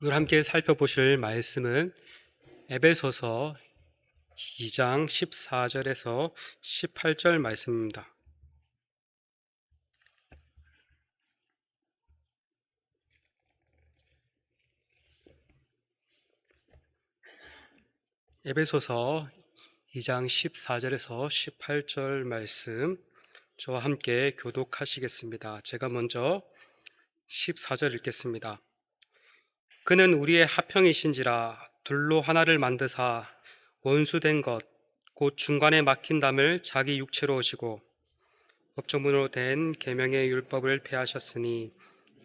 오늘 함께 살펴보실 말씀은 에베소서 2장 14절에서 18절 말씀입니다. 에베소서 2장 14절에서 18절 말씀 저와 함께 교독하시겠습니다. 제가 먼저 14절 읽겠습니다. 그는 우리의 하평이신지라 둘로 하나를 만드사 원수된 것 곧 중간에 막힌 담을 자기 육체로 오시고 법조문으로 된 계명의 율법을 폐하셨으니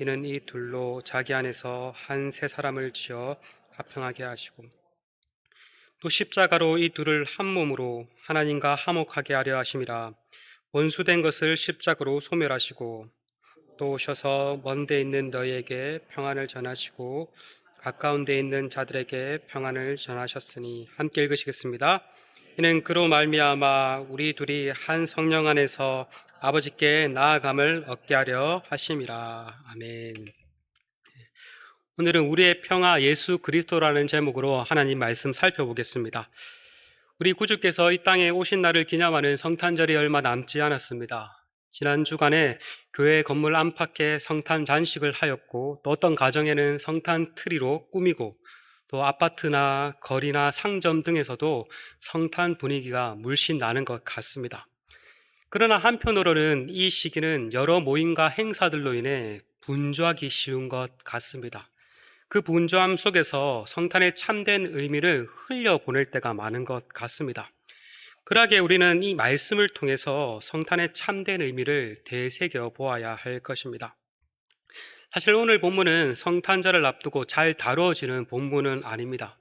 이는 이 둘로 자기 안에서 한 세 사람을 지어 합평하게 하시고 또 십자가로 이 둘을 한 몸으로 하나님과 화목하게 하려 하심이라 원수된 것을 십자가로 소멸하시고 또 오셔서 먼 데 있는 너희에게 평안을 전하시고 가까운 데 있는 자들에게 평안을 전하셨으니 함께 읽으시겠습니다. 이는 그로 말미암아 우리 둘이 한 성령 안에서 아버지께 나아감을 얻게 하려 하심이라. 아멘. 오늘은 우리의 평화 예수 그리스도라는 제목으로 하나님 말씀 살펴보겠습니다. 우리 구주께서 이 땅에 오신 날을 기념하는 성탄절이 얼마 남지 않았습니다. 지난 주간에 교회 건물 안팎에 성탄 잔식을 하였고 또 어떤 가정에는 성탄 트리로 꾸미고 또 아파트나 거리나 상점 등에서도 성탄 분위기가 물씬 나는 것 같습니다. 그러나 한편으로는 이 시기는 여러 모임과 행사들로 인해 분주하기 쉬운 것 같습니다. 그 분주함 속에서 성탄의 참된 의미를 흘려보낼 때가 많은 것 같습니다. 그러기에 우리는 이 말씀을 통해서 성탄의 참된 의미를 되새겨 보아야 할 것입니다. 사실 오늘 본문은 성탄절을 앞두고 잘 다루어지는 본문은 아닙니다.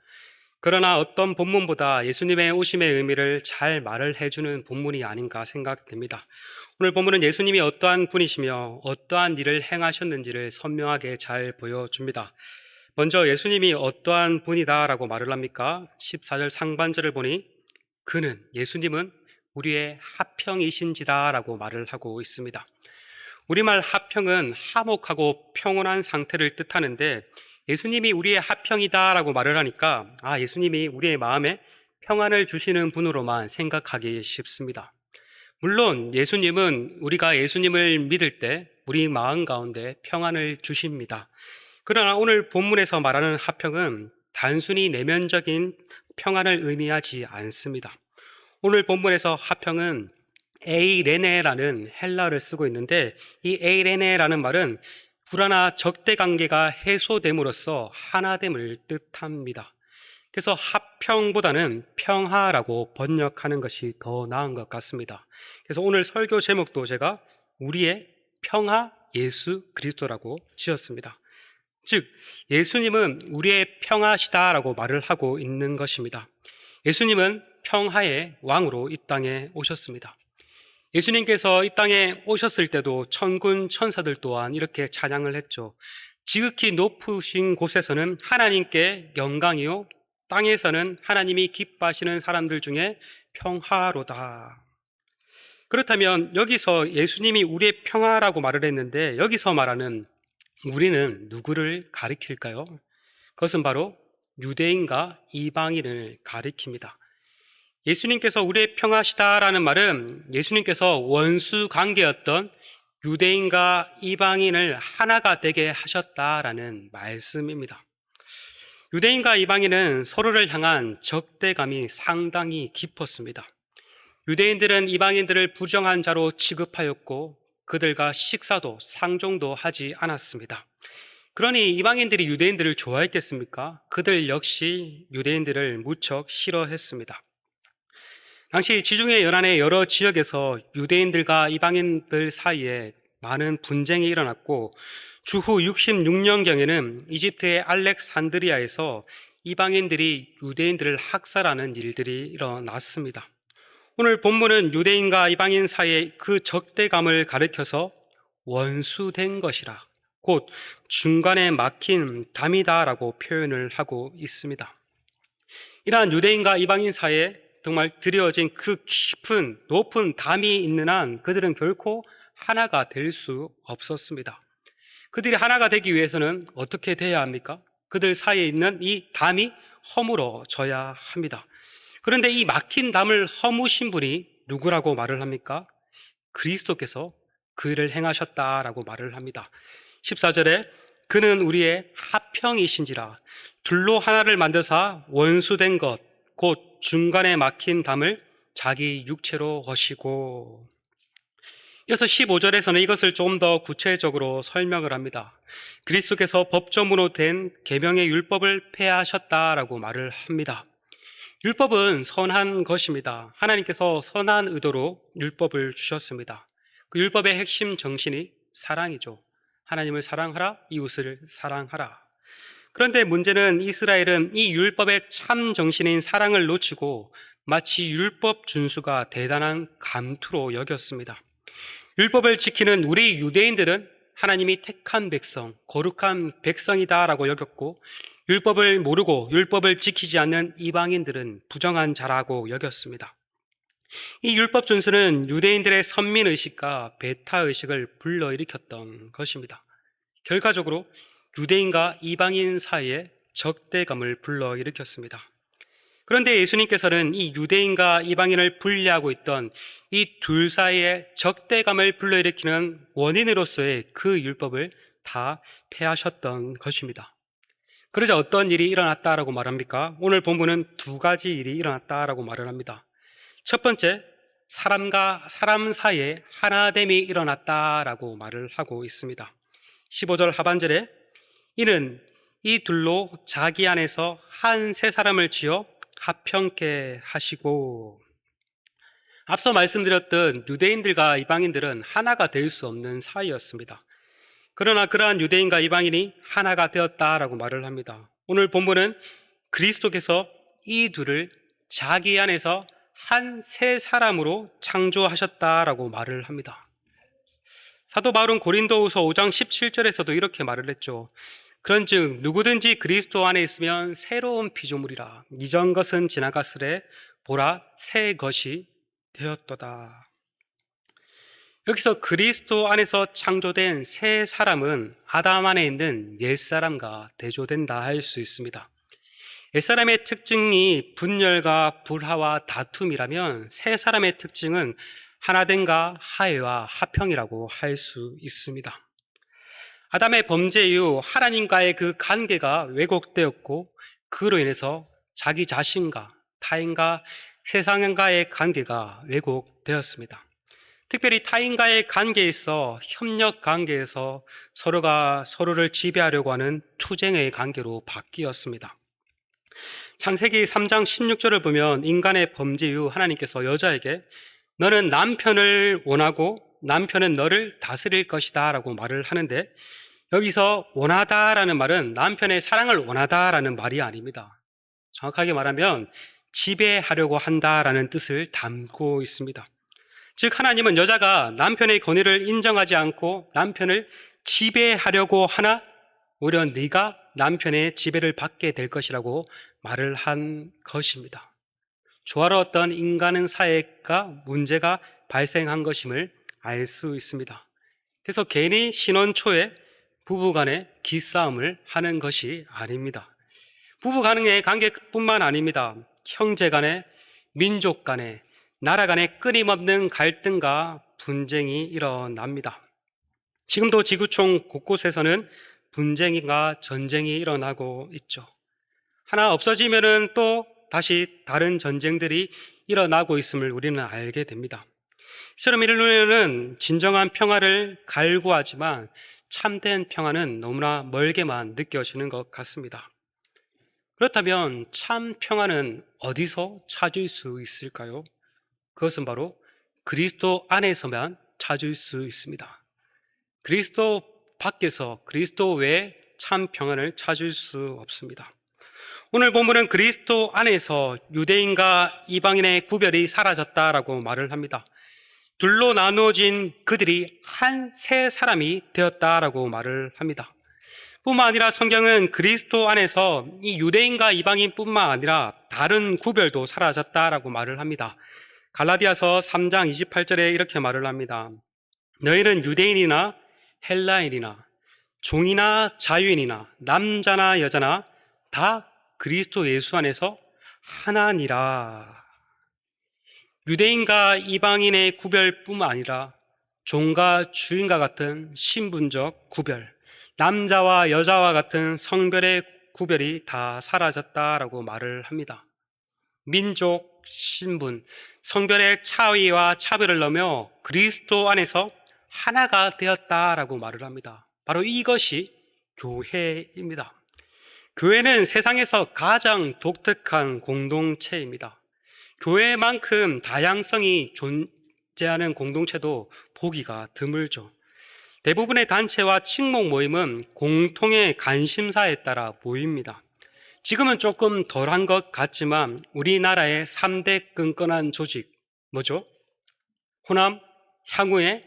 그러나 어떤 본문보다 예수님의 오심의 의미를 잘 말을 해주는 본문이 아닌가 생각됩니다. 오늘 본문은 예수님이 어떠한 분이시며 어떠한 일을 행하셨는지를 선명하게 잘 보여줍니다. 먼저 예수님이 어떠한 분이다라고 말을 합니까? 14절 상반절을 보니 그는 예수님은 우리의 하평이신지다라고 말을 하고 있습니다. 우리말 하평은 화목하고 평온한 상태를 뜻하는데 예수님이 우리의 하평이다라고 말을 하니까 아 예수님이 우리의 마음에 평안을 주시는 분으로만 생각하기 쉽습니다. 물론 예수님은 우리가 예수님을 믿을 때 우리 마음 가운데 평안을 주십니다. 그러나 오늘 본문에서 말하는 하평은 단순히 내면적인 평안을 의미하지 않습니다. 오늘 본문에서 하평은 에이레네라는 헬라를 쓰고 있는데 이 에이레네라는 말은 불안나 적대 관계가 해소됨으로써 하나됨을 뜻합니다. 그래서 합평보다는 평화라고 번역하는 것이 더 나은 것 같습니다. 그래서 오늘 설교 제목도 제가 우리의 평화 예수 그리스도라고 지었습니다. 즉, 예수님은 우리의 평화시다라고 말을 하고 있는 것입니다. 예수님은 평화의 왕으로 이 땅에 오셨습니다. 예수님께서 이 땅에 오셨을 때도 천군 천사들 또한 이렇게 찬양을 했죠. 지극히 높으신 곳에서는 하나님께 영광이요 땅에서는 하나님이 기뻐하시는 사람들 중에 평화로다. 그렇다면 여기서 예수님이 우리의 평화라고 말을 했는데 여기서 말하는 우리는 누구를 가리킬까요? 그것은 바로 유대인과 이방인을 가리킵니다. 예수님께서 우리의 평화시다라는 말은 예수님께서 원수 관계였던 유대인과 이방인을 하나가 되게 하셨다라는 말씀입니다. 유대인과 이방인은 서로를 향한 적대감이 상당히 깊었습니다. 유대인들은 이방인들을 부정한 자로 취급하였고 그들과 식사도 상종도 하지 않았습니다. 그러니 이방인들이 유대인들을 좋아했겠습니까? 그들 역시 유대인들을 무척 싫어했습니다. 당시 지중해 연안의 여러 지역에서 유대인들과 이방인들 사이에 많은 분쟁이 일어났고 주후 66년경에는 이집트의 알렉산드리아에서 이방인들이 유대인들을 학살하는 일들이 일어났습니다. 오늘 본문은 유대인과 이방인 사이의 그 적대감을 가리켜서 원수된 것이라 곧 중간에 막힌 담이다라고 표현을 하고 있습니다. 이러한 유대인과 이방인 사이에 정말 드려진 그 깊은 높은 담이 있는 한 그들은 결코 하나가 될 수 없었습니다. 그들이 하나가 되기 위해서는 어떻게 돼야 합니까? 그들 사이에 있는 이 담이 허물어져야 합니다. 그런데 이 막힌 담을 허무신 분이 누구라고 말을 합니까? 그리스도께서 그 일을 행하셨다라고 말을 합니다. 14절에 그는 우리의 하평이신지라 둘로 하나를 만드사 원수된 것 곧 중간에 막힌 담을 자기 육체로 허시고 이어서 15절에서는 이것을 좀 더 구체적으로 설명을 합니다. 그리스도께서 법조문으로 된 계명의 율법을 폐하셨다라고 말을 합니다. 율법은 선한 것입니다. 하나님께서 선한 의도로 율법을 주셨습니다. 그 율법의 핵심 정신이 사랑이죠. 하나님을 사랑하라, 이웃을 사랑하라. 그런데 문제는 이스라엘은 이 율법의 참 정신인 사랑을 놓치고 마치 율법 준수가 대단한 감투로 여겼습니다. 율법을 지키는 우리 유대인들은 하나님이 택한 백성, 거룩한 백성이다라고 여겼고 율법을 모르고 율법을 지키지 않는 이방인들은 부정한 자라고 여겼습니다. 이 율법 준수는 유대인들의 선민 의식과 베타 의식을 불러일으켰던 것입니다. 결과적으로 유대인과 이방인 사이에 적대감을 불러일으켰습니다. 그런데 예수님께서는 이 유대인과 이방인을 분리하고 있던 이 둘 사이에 적대감을 불러일으키는 원인으로서의 그 율법을 다 폐하셨던 것입니다. 그러자 어떤 일이 일어났다라고 말합니까? 오늘 본문은 두 가지 일이 일어났다라고 말을 합니다. 첫 번째, 사람과 사람 사이에 하나됨이 일어났다라고 말을 하고 있습니다. 15절 하반절에 이는 이 둘로 자기 안에서 한 세 사람을 지어 합평케 하시고 앞서 말씀드렸던 유대인들과 이방인들은 하나가 될 수 없는 사이였습니다. 그러나 그러한 유대인과 이방인이 하나가 되었다라고 말을 합니다. 오늘 본문은 그리스도께서 이 둘을 자기 안에서 한 세 사람으로 창조하셨다라고 말을 합니다. 사도 바울은 고린도후서 5장 17절에서도 이렇게 말을 했죠. 그런즉 누구든지 그리스도 안에 있으면 새로운 피조물이라 이전 것은 지나갔으래 보라 새 것이 되었도다. 여기서 그리스도 안에서 창조된 새 사람은 아담 안에 있는 옛사람과 대조된다 할 수 있습니다. 옛사람의 특징이 분열과 불화와 다툼이라면 새 사람의 특징은 하나됨과 화해와 화평이라고 할 수 있습니다. 아담의 범죄 이후 하나님과의 그 관계가 왜곡되었고 그로 인해서 자기 자신과 타인과 세상과의 관계가 왜곡되었습니다. 특별히 타인과의 관계에서 협력 관계에서 서로가 서로를 지배하려고 하는 투쟁의 관계로 바뀌었습니다. 창세기 3장 16절을 보면 인간의 범죄 이후 하나님께서 여자에게 너는 남편을 원하고 남편은 너를 다스릴 것이다 라고 말을 하는데 여기서 원하다라는 말은 남편의 사랑을 원하다라는 말이 아닙니다. 정확하게 말하면 지배하려고 한다라는 뜻을 담고 있습니다. 즉 하나님은 여자가 남편의 권위를 인정하지 않고 남편을 지배하려고 하나 오히려 네가 남편의 지배를 받게 될 것이라고 말을 한 것입니다. 조화로웠던 인간은 사회가 문제가 발생한 것임을 알 수 있습니다. 그래서 괜히 신혼 초에 부부 간의 기싸움을 하는 것이 아닙니다. 부부 간의 관계뿐만 아닙니다. 형제 간의, 민족 간의, 나라 간의 끊임없는 갈등과 분쟁이 일어납니다. 지금도 지구촌 곳곳에서는 분쟁과 전쟁이 일어나고 있죠. 하나 없어지면은 또 다시 다른 전쟁들이 일어나고 있음을 우리는 알게 됩니다. 이처럼 이르는 진정한 평화를 갈구하지만 참된 평화는 너무나 멀게만 느껴지는 것 같습니다. 그렇다면 참 평화는 어디서 찾을 수 있을까요? 그것은 바로 그리스도 안에서만 찾을 수 있습니다. 그리스도 밖에서 그리스도 외에 참 평안을 찾을 수 없습니다. 오늘 본문은 그리스도 안에서 유대인과 이방인의 구별이 사라졌다라고 말을 합니다. 둘로 나누어진 그들이 한세 사람이 되었다라고 말을 합니다. 뿐만 아니라 성경은 그리스도 안에서 이 유대인과 이방인뿐만 아니라 다른 구별도 사라졌다라고 말을 합니다. 갈라디아서 3장 28절에 이렇게 말을 합니다. 너희는 유대인이나 헬라인이나 종이나 자유인이나 남자나 여자나 다 그리스도 예수 안에서 하나니라. 유대인과 이방인의 구별뿐만 아니라 종과 주인과 같은 신분적 구별, 남자와 여자와 같은 성별의 구별이 다 사라졌다라고 말을 합니다. 민족, 신분, 성별의 차이와 차별을 넘어 그리스도 안에서 하나가 되었다라고 말을 합니다. 바로 이것이 교회입니다. 교회는 세상에서 가장 독특한 공동체입니다. 교회만큼 다양성이 존재하는 공동체도 보기가 드물죠. 대부분의 단체와 친목 모임은 공통의 관심사에 따라 모입니다. 지금은 조금 덜한 것 같지만 우리나라의 3대 끈끈한 조직, 뭐죠? 호남, 향후회,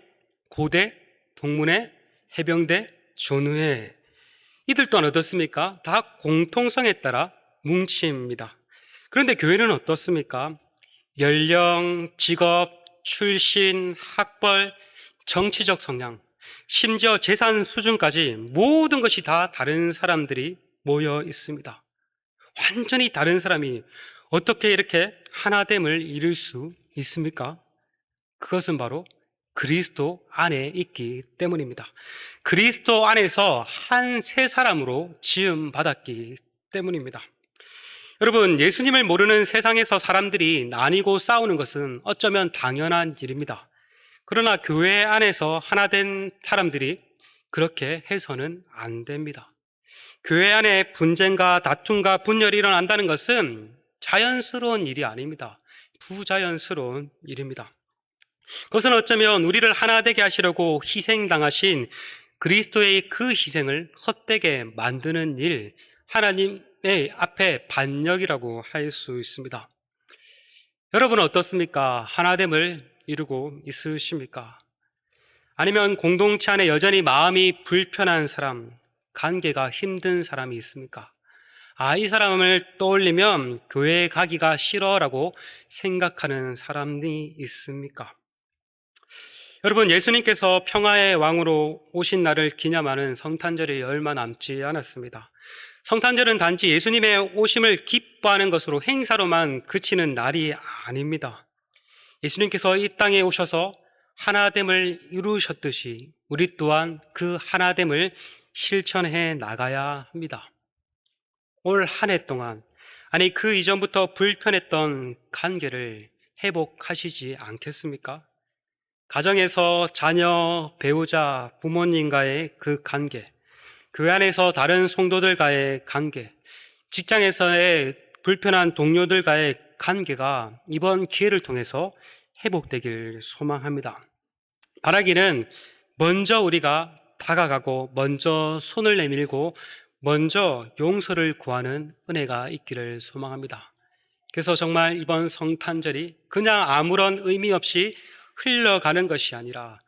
고대, 동문회, 해병대, 전후회. 이들 또한 어떻습니까? 다 공통성에 따라 뭉칩니다. 그런데 교회는 어떻습니까? 연령, 직업, 출신, 학벌, 정치적 성향, 심지어 재산 수준까지 모든 것이 다 다른 사람들이 모여 있습니다. 완전히 다른 사람이 어떻게 이렇게 하나됨을 이룰 수 있습니까? 그것은 바로 그리스도 안에 있기 때문입니다. 그리스도 안에서 한 세 사람으로 지음 받았기 때문입니다. 여러분, 예수님을 모르는 세상에서 사람들이 나뉘고 싸우는 것은 어쩌면 당연한 일입니다. 그러나 교회 안에서 하나 된 사람들이 그렇게 해서는 안 됩니다. 교회 안에 분쟁과 다툼과 분열이 일어난다는 것은 자연스러운 일이 아닙니다. 부자연스러운 일입니다. 그것은 어쩌면 우리를 하나 되게 하시려고 희생당하신 그리스도의 그 희생을 헛되게 만드는 일, 하나님의 앞에 반역이라고 할 수 있습니다. 여러분은 어떻습니까? 하나됨을 이루고 있으십니까? 아니면 공동체 안에 여전히 마음이 불편한 사람, 관계가 힘든 사람이 있습니까? 아, 이 사람을 떠올리면 교회에 가기가 싫어라고 생각하는 사람이 있습니까? 여러분, 예수님께서 평화의 왕으로 오신 날을 기념하는 성탄절이 얼마 남지 않았습니다. 성탄절은 단지 예수님의 오심을 기뻐하는 것으로 행사로만 그치는 날이 아닙니다. 예수님께서 이 땅에 오셔서 하나됨을 이루셨듯이 우리 또한 그 하나됨을 실천해 나가야 합니다. 올 한 해 동안, 아니 그 이전부터 불편했던 관계를 회복하시지 않겠습니까? 가정에서 자녀, 배우자, 부모님과의 그 관계, 교회 안에서 다른 성도들과의 관계, 직장에서의 불편한 동료들과의 관계가 이번 기회를 통해서 회복되길 소망합니다. 바라기는 먼저 우리가 다가가고 먼저 손을 내밀고 먼저 용서를 구하는 은혜가 있기를 소망합니다. 그래서 정말 이번 성탄절이 그냥 아무런 의미 없이 흘러가는 것이 아니라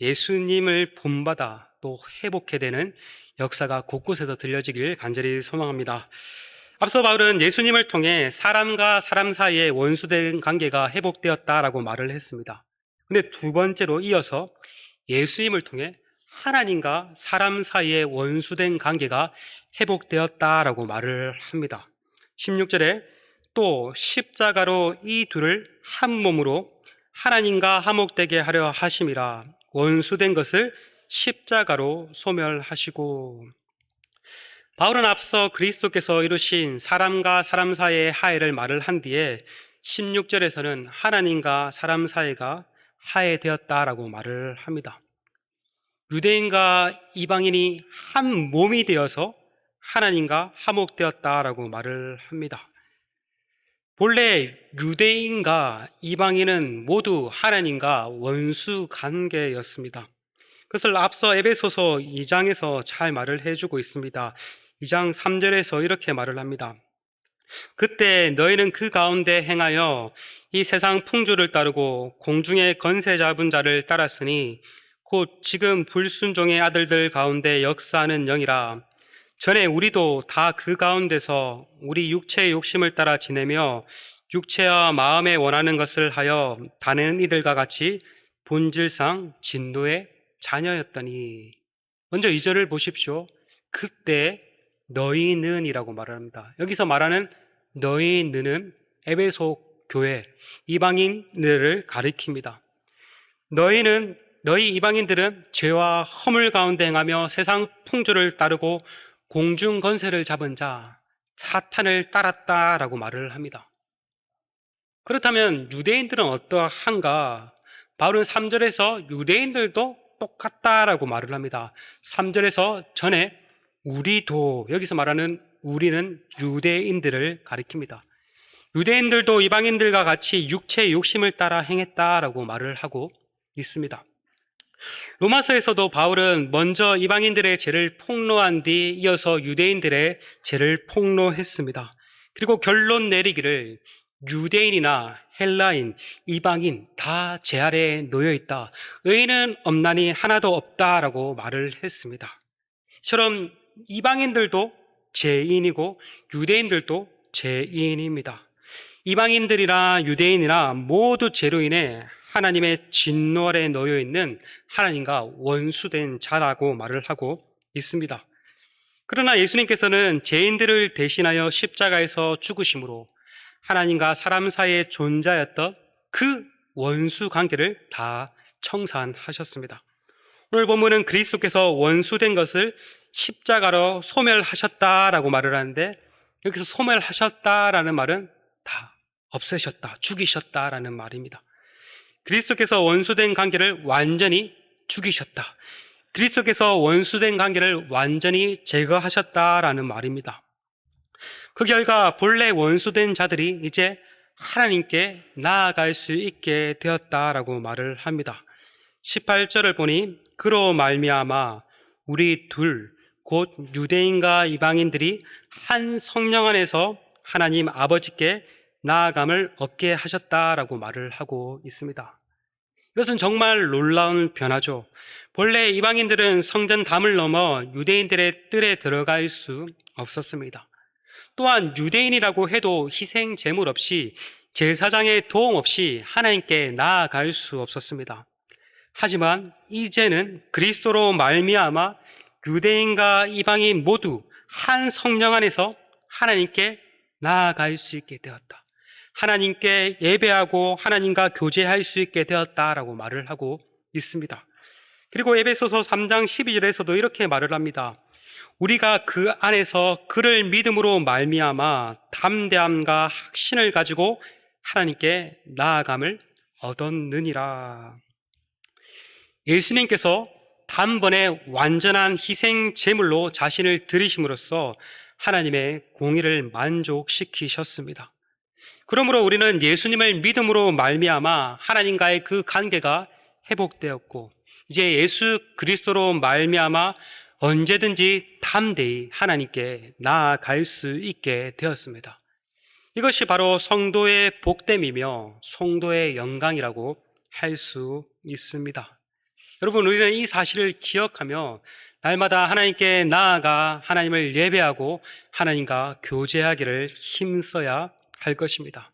예수님을 본받아 또 회복해 되는 역사가 곳곳에서 들려지길 간절히 소망합니다. 앞서 바울은 예수님을 통해 사람과 사람 사이의 원수된 관계가 회복되었다라고 말을 했습니다. 근데 두 번째로 이어서 예수님을 통해 하나님과 사람 사이의 원수된 관계가 회복되었다라고 말을 합니다. 16절에 또 십자가로 이 둘을 한 몸으로 하나님과 화목되게 하려 하심이라 원수된 것을 십자가로 소멸하시고 바울은 앞서 그리스도께서 이루신 사람과 사람 사이의 화해를 말을 한 뒤에 16절에서는 하나님과 사람 사이가 화해되었다라고 말을 합니다. 유대인과 이방인이 한 몸이 되어서 하나님과 화목되었다라고 말을 합니다. 본래 유대인과 이방인은 모두 하나님과 원수 관계였습니다. 그것을 앞서 에베소서 2장에서 잘 말을 해주고 있습니다. 2장 3절에서 이렇게 말을 합니다. 그때 너희는 그 가운데 행하여 이 세상 풍조를 따르고 공중의 건세 잡은 자를 따랐으니 곧 지금 불순종의 아들들 가운데 역사하는 영이라 전에 우리도 다 그 가운데서 우리 육체의 욕심을 따라 지내며 육체와 마음에 원하는 것을 하여 다른 이들과 같이 본질상 진노의 자녀였더니 먼저 이 절을 보십시오. 그때 너희는이라고 말을 합니다. 여기서 말하는 너희는은 에베소 교회 이방인들을 가리킵니다. 너희는 너희 이방인들은 죄와 허물 가운데 행하며 세상 풍조를 따르고 공중 건세를 잡은 자 사탄을 따랐다라고 말을 합니다. 그렇다면 유대인들은 어떠한가? 바울은 3절에서 유대인들도 똑같다라고 말을 합니다. 3절에서 전에 우리도 여기서 말하는 우리는 유대인들을 가리킵니다. 유대인들도 이방인들과 같이 육체의 욕심을 따라 행했다라고 말을 하고 있습니다. 로마서에서도 바울은 먼저 이방인들의 죄를 폭로한 뒤 이어서 유대인들의 죄를 폭로했습니다. 그리고 결론 내리기를 유대인이나 헬라인, 이방인 다 제 아래에 놓여 있다. 의인은 없나니 하나도 없다라고 말을 했습니다. 이처럼 이방인들도 죄인이고 유대인들도 죄인입니다. 이방인들이나 유대인이나 모두 죄로 인해 하나님의 진노 아래 놓여 있는 하나님과 원수된 자라고 말을 하고 있습니다. 그러나 예수님께서는 죄인들을 대신하여 십자가에서 죽으심으로 하나님과 사람 사이에 존재하였던 그 원수 관계를 다 청산하셨습니다. 오늘 본문은 그리스도께서 원수된 것을 십자가로 소멸하셨다라고 말을 하는데 여기서 소멸하셨다라는 말은 다 없애셨다, 죽이셨다라는 말입니다. 그리스도께서 원수된 관계를 완전히 죽이셨다. 그리스도께서 원수된 관계를 완전히 제거하셨다라는 말입니다. 그 결과 본래 원수된 자들이 이제 하나님께 나아갈 수 있게 되었다라고 말을 합니다. 18절을 보니 그로 말미암아 우리 둘 곧 유대인과 이방인들이 한 성령 안에서 하나님 아버지께 나아감을 얻게 하셨다라고 말을 하고 있습니다. 이것은 정말 놀라운 변화죠. 본래 이방인들은 성전 담을 넘어 유대인들의 뜰에 들어갈 수 없었습니다. 또한 유대인이라고 해도 희생 제물 없이 제사장의 도움 없이 하나님께 나아갈 수 없었습니다. 하지만 이제는 그리스도로 말미암아 유대인과 이방인 모두 한 성령 안에서 하나님께 나아갈 수 있게 되었다. 하나님께 예배하고 하나님과 교제할 수 있게 되었다라고 말을 하고 있습니다. 그리고 에베소서 3장 12절에서도 이렇게 말을 합니다. 우리가 그 안에서 그를 믿음으로 말미암아 담대함과 확신을 가지고 하나님께 나아감을 얻었느니라. 예수님께서 단번에 완전한 희생 제물로 자신을 드리심으로써 하나님의 공의를 만족시키셨습니다. 그러므로 우리는 예수님을 믿음으로 말미암아 하나님과의 그 관계가 회복되었고 이제 예수 그리스도로 말미암아 언제든지 담대히 하나님께 나아갈 수 있게 되었습니다. 이것이 바로 성도의 복됨이며 성도의 영광이라고 할 수 있습니다. 여러분, 우리는 이 사실을 기억하며 날마다 하나님께 나아가 하나님을 예배하고 하나님과 교제하기를 힘써야 할 것입니다.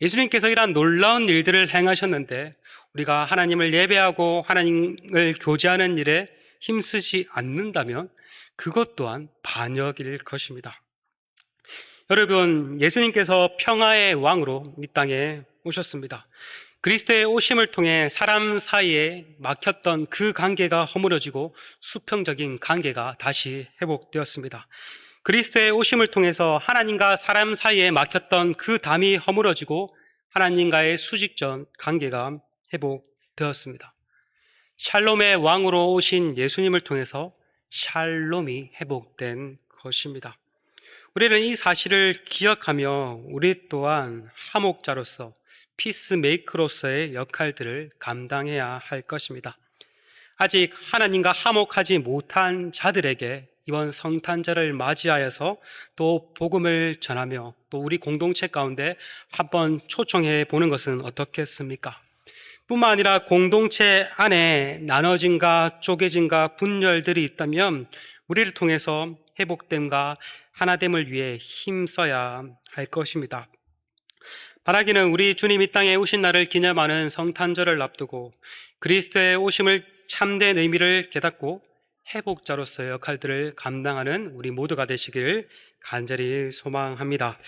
예수님께서 이러한 놀라운 일들을 행하셨는데 우리가 하나님을 예배하고 하나님을 교제하는 일에 힘쓰지 않는다면 그것 또한 반역일 것입니다. 여러분, 예수님께서 평화의 왕으로 이 땅에 오셨습니다. 그리스도의 오심을 통해 사람 사이에 막혔던 그 관계가 허물어지고 수평적인 관계가 다시 회복되었습니다. 그리스도의 오심을 통해서 하나님과 사람 사이에 막혔던 그 담이 허물어지고 하나님과의 수직적 관계가 회복되었습니다. 샬롬의 왕으로 오신 예수님을 통해서 샬롬이 회복된 것입니다. 우리는 이 사실을 기억하며 우리 또한 하목자로서 피스메이크로서의 역할들을 감당해야 할 것입니다. 아직 하나님과 하목하지 못한 자들에게 이번 성탄절을 맞이하여서 또 복음을 전하며 또 우리 공동체 가운데 한번 초청해 보는 것은 어떻겠습니까? 뿐만 아니라 공동체 안에 나눠짐과 쪼개짐과 분열들이 있다면 우리를 통해서 회복됨과 하나됨을 위해 힘써야 할 것입니다. 바라기는 우리 주님 이 땅에 오신 날을 기념하는 성탄절을 앞두고 그리스도의 오심을 참된 의미를 깨닫고 회복자로서의 역할들을 감당하는 우리 모두가 되시길 간절히 소망합니다.